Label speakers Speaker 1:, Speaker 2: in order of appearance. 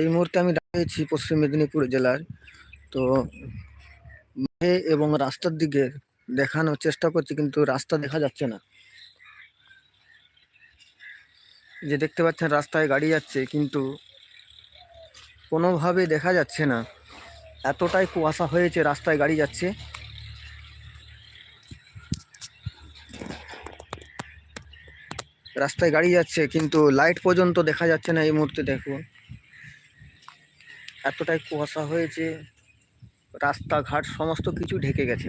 Speaker 1: এই মুহূর্তে আমি দাঁড়িয়েছি পশ্চিম মেদিনীপুর জেলার। তো মাঠে এবং রাস্তার দিকে দেখানোর চেষ্টা করছি, কিন্তু রাস্তা দেখা যাচ্ছে না। যে দেখতে পাচ্ছেন, রাস্তায় গাড়ি যাচ্ছে, কিন্তু কোনোভাবে দেখা যাচ্ছে না। এতটাই কুয়াশা হয়েছে, রাস্তায় গাড়ি যাচ্ছে। রাস্তায় গাড়ি যাচ্ছে, কিন্তু লাইট পর্যন্ত দেখা যাচ্ছে না এই মুহূর্তে, দেখুন। এতটাই কুয়াশা হয়েছে রাস্তাঘাট সমস্ত কিছু ঢেকে গেছে।